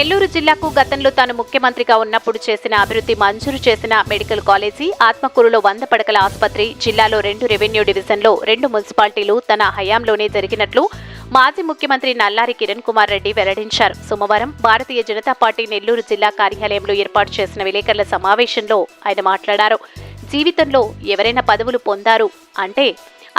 నెల్లూరు జిల్లాకు గతంలో తాను ముఖ్యమంత్రిగా ఉన్నప్పుడు చేసిన అభివృద్ధి మంజూరు చేసిన మెడికల్ కాలేజీ ఆత్మకూరులో వంద పడకల ఆసుపత్రి జిల్లాలో రెండు రెవెన్యూ డివిజన్లో రెండు మున్సిపాలిటీలు తన హయాంలోనే జరిగినట్లు మాజీ ముఖ్యమంత్రి నల్లారి కిరణ్ కుమార్ రెడ్డి వెల్లడించారు. సోమవారం భారతీయ జనతా పార్టీ నెల్లూరు జిల్లా కార్యాలయంలో ఏర్పాటు చేసిన విలేకరుల సమావేశంలో ఆయన మాట్లాడారు. జీవితంలో ఎవరైనా పదవులు పొందారు అంటే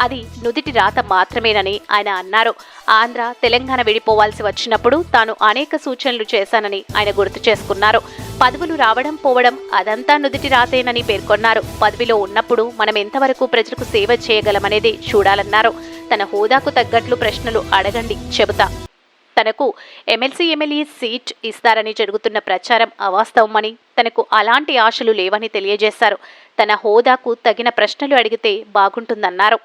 అది నుదిటి రాత మాత్రమేనని ఆయన అన్నారు. ఆంధ్ర తెలంగాణ విడిపోవాల్సి వచ్చినప్పుడు తాను అనేక సూచనలు చేశానని ఆయన గుర్తు చేసుకున్నారు. పదవులు రావడం పోవడం అదంతా నుదిటి రాతేనని పేర్కొన్నారు. పదవిలో ఉన్నప్పుడు మనం ఎంతవరకు ప్రజలకు సేవ చేయగలమనేది చూడాలన్నారు. తన హోదాకు తగ్గట్లు ప్రశ్నలు అడగండి చెబుతా. తనకు ఎమ్మెల్సీ ఎమ్మెల్యే సీట్ ఇస్తారని జరుగుతున్న ప్రచారం అవాస్తవమని తనకు అలాంటి ఆశలు లేవని తెలియజేశారు. తన హోదాకు తగిన ప్రశ్నలు అడిగితే బాగుంటుందన్నారు.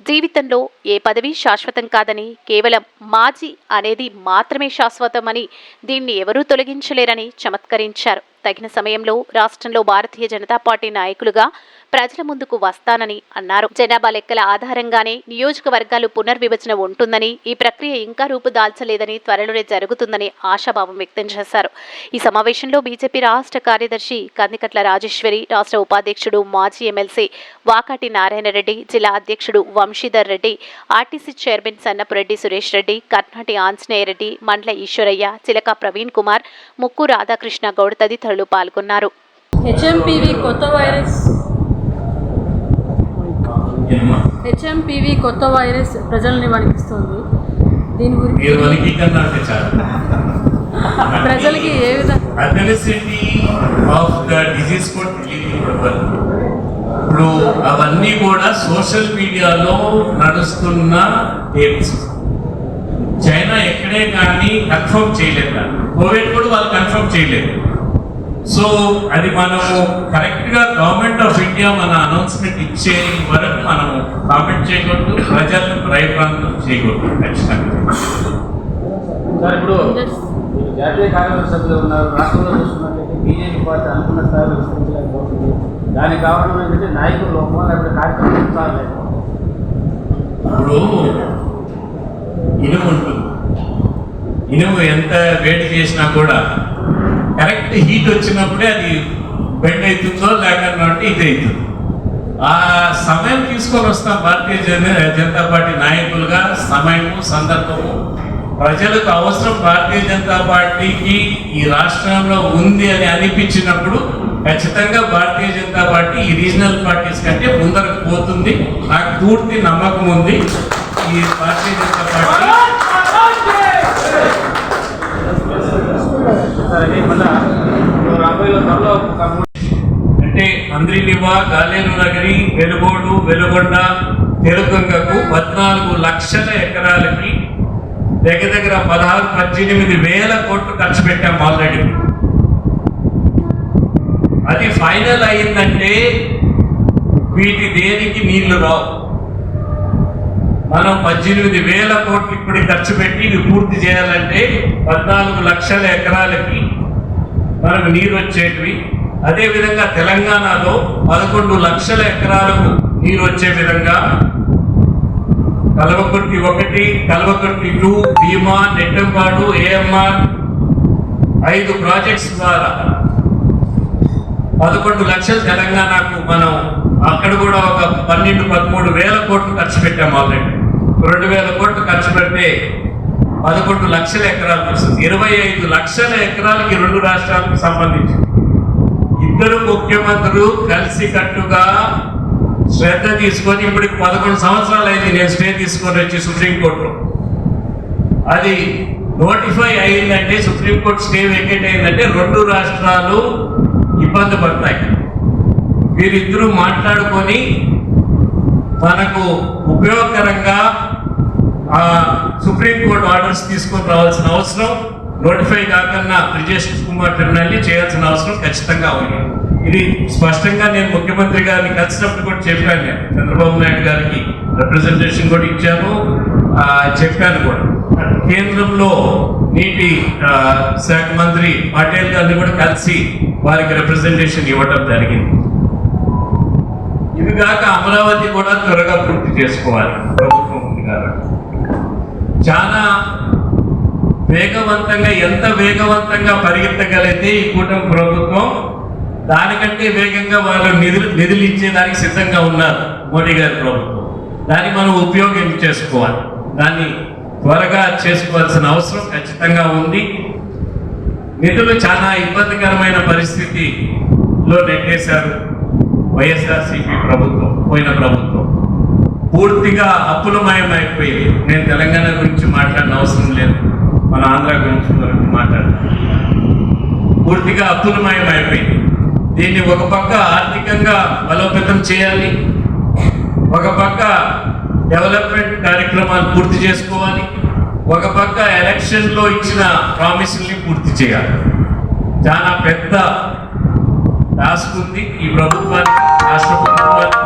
జీవితంలో ఏ పదవి శాశ్వతం కాదని కేవలం మాజీ అనేది మాత్రమే శాశ్వతమని దీన్ని ఎవరూ తొలగించలేరని చమత్కరించారు. తగిన సమయంలో రాష్ట్రంలో భారతీయ జనతా పార్టీ నాయకులుగా ప్రజల ముందుకు వస్తానని అన్నారు. జనాభా లెక్కల ఆధారంగానే నియోజకవర్గాలు పునర్విభజన ఉంటుందని ఈ ప్రక్రియ ఇంకా రూపుదాల్చలేదని త్వరలోనే జరుగుతుందని ఆశాభావం వ్యక్తం చేశారు. ఈ సమావేశంలో బీజేపీ రాష్ట్ర కార్యదర్శి కందికట్ల రాజేశ్వరి రాష్ట్ర ఉపాధ్యక్షుడు మాజీ ఎమ్మెల్సీ వాకాటి నారాయణరెడ్డి జిల్లా అధ్యక్షుడు వంశీధర్ రెడ్డి ఆర్టీసీ చైర్మన్ సన్నపురెడ్డి సురేష్ రెడ్డి కర్నాటి ఆంజనేయరెడ్డి మండల ఈశ్వరయ్య చిలక ప్రవీణ్ కుమార్ ముక్కు రాధాకృష్ణ గౌడ్ తదితరులు పాల్గొన్నారు. హెచ్ఎంపీవి కొత్త వైరస్ హెచ్ఎంపీవి కొత్త వైరస్ ప్రజల్ని వణికిస్తుంది. దీని గురించి ప్రజలకి ఏ విధంగా ఇప్పుడు అవన్నీ కూడా సోషల్ మీడియాలో నడుస్తున్న టేప్స్. చైనా ఎక్కడే కానీ కన్ఫర్మ్ చేయలేదు. కోవిడ్ కూడా వాళ్ళు కన్ఫర్మ్ చేయలేదు. సో అది మనము కరెక్ట్గా గవర్నమెంట్ ఆఫ్ ఇండియా మన అనౌన్స్మెంట్ ఇచ్చే వరకు మనము కామెంట్ చేయకూడదు ప్రజలను భయప్రాంతం చేయకూడదు. ఖచ్చితంగా. సార్ ఇప్పుడు జాతీయ కార్యవర్గ సభ్యులు ఉన్నారు రాష్ట్రంలో చూసుకున్నట్లయితే బీజేపీ పార్టీ అనుకున్న స్థాయిలో విస్తరించలేకపోతుంది దానికి కారణం ఏంటంటే నాయకులు లోపం లేకపోతే కార్యక్రమం ఉత్సాహం ఇప్పుడు ఇనుము ఉంటుంది. ఇనుము ఎంత వేడి చేసినా కూడా కరెక్ట్ హీట్ వచ్చినప్పుడే అది బెండ్ అవుతుందో లేకపోతే ఇది అవుతుంది. ఆ సమయం తీసుకొని వస్తాం భారతీయ జన జనతా పార్టీ నాయకులుగా. సమయము సందర్భము. ప్రజలకు అవసరం భారతీయ జనతా పార్టీకి ఈ రాష్ట్రంలో ఉంది అని అనిపించినప్పుడు ఖచ్చితంగా భారతీయ జనతా పార్టీ ఈ రీజనల్ పార్టీస్ కంటే ముందరకు పోతుంది. నాకు పూర్తి నమ్మకం ఉంది. ఈ భారతీయ జనతా పార్టీ సార్ అది మళ్ళా ఇప్పుడు రాబోయే త్వరలో ఒక అంటే అంద్రినివా గాలేరు నగరి వెలుగోడు వెలుగొండ తెలుగంగకు పద్నాలుగు లక్షల ఎకరాలకి దగ్గర దగ్గర పదహారు పద్దెనిమిది వేల కోట్లు ఖర్చు పెట్టాం ఆల్రెడీ. అది ఫైనల్ అయిందంటే వీటి దేనికి నీళ్ళు రావు. మనం పద్దెనిమిది వేల కోట్లు ఇప్పుడు ఖర్చు పెట్టి ఇది పూర్తి చేయాలంటే పద్నాలుగు లక్షల ఎకరాలకి మనకు నీరు వచ్చేటివి. అదేవిధంగా తెలంగాణలో పదకొండు లక్షల ఎకరాలకు నీరు వచ్చే విధంగా కలవకుర్తి ఒకటి కలవకుర్తి టూ భీమా నెట్టంపాడు ఏఎంఆర్ ఐదు ప్రాజెక్ట్స్ ద్వారా పదకొండు లక్షలు తెలంగాణకు మనం అక్కడ కూడా ఒక పన్నెండు పదమూడు వేల కోట్లు ఖర్చు పెట్టాం ఆల్రెడీ. రెండు వేల కోట్లు ఖర్చు పెడితే పదకొండు లక్షల ఎకరాలు వస్తుంది. ఇరవై ఐదు లక్షల ఎకరాలకి రెండు రాష్ట్రాలకు సంబంధించి ఇద్దరు ముఖ్యమంత్రులు కలిసి కట్టుగా శ్రద్ధ తీసుకొని ఇప్పుడు పదకొండు సంవత్సరాలు అయింది నేను స్టే తీసుకొని వచ్చి సుప్రీంకోర్టులో. అది నోటిఫై అయిందంటే సుప్రీంకోర్టు స్టే వెకేట్ అయిందంటే రెండు రాష్ట్రాలు ఇబ్బంది పడతాయి. వీరిద్దరూ మాట్లాడుకొని తనకు ఉపయోగకరంగా ఆ సుప్రీంకోర్టు ఆర్డర్స్ తీసుకొని రావాల్సిన అవసరం నోటిఫై కాకుండా బ్రిజేష్ కుమార్ టెర్మినల్ని చేయాల్సిన అవసరం ఖచ్చితంగా ఉంది. ఇది స్పష్టంగా నేను ముఖ్యమంత్రి గారిని కలిసినప్పుడు కూడా చెప్పాను నేను. చంద్రబాబు నాయుడు గారికి రిప్రజెంటేషన్ కూడా ఇచ్చాను చెప్పాను కూడా. కేంద్రంలో నీటి శాఖ మంత్రి పటేల్ గారిని కూడా కలిసి వారికి రిప్రజెంటేషన్ ఇవ్వడం జరిగింది. ఇవి కాక అమరావతి కూడా త్వరగా పూర్తి చేసుకోవాలి. ప్రభుత్వం చాలా వేగవంతంగా ఎంత వేగవంతంగా పరిగెత్తగలిగితే ఈ కూటమి ప్రభుత్వం దానికంటే వేగంగా వాళ్ళు నిధులు నిధులు ఇచ్చేదానికి సిద్ధంగా ఉన్నారు మోడీ గారి ప్రభుత్వం. దాన్ని మనం ఉపయోగం చేసుకోవాలి. దాన్ని త్వరగా చేసుకోవాల్సిన అవసరం ఖచ్చితంగా ఉంది. నిధులు చాలా ఇబ్బందికరమైన పరిస్థితిలో నెట్టేశారు వైఎస్ఆర్సీపీ ప్రభుత్వం పోయిన ప్రభుత్వం. పూర్తిగా అప్పులమయం అయిపోయింది నేను తెలంగాణ గురించి మాట్లాడిన అవసరం లేదు. మన ఆంధ్ర గురించి గురించి మాట్లాడుతున్నాను పూర్తిగా అప్పులమయమైపోయింది అయిపోయింది దీన్ని ఒక పక్క ఆర్థికంగా బలోపేతం చేయాలి ఒక పక్క డెవలప్మెంట్ కార్యక్రమాలు పూర్తి చేసుకోవాలి ఒక పక్క ఎలక్షన్లో ఇచ్చిన ప్రామిసుల్ని పూర్తి చేయాలి. చాలా పెద్ద టాస్క్ ఉంది. ఈ ప్రభుత్వానికి రాష్ట్ర ప్రభుత్వానికి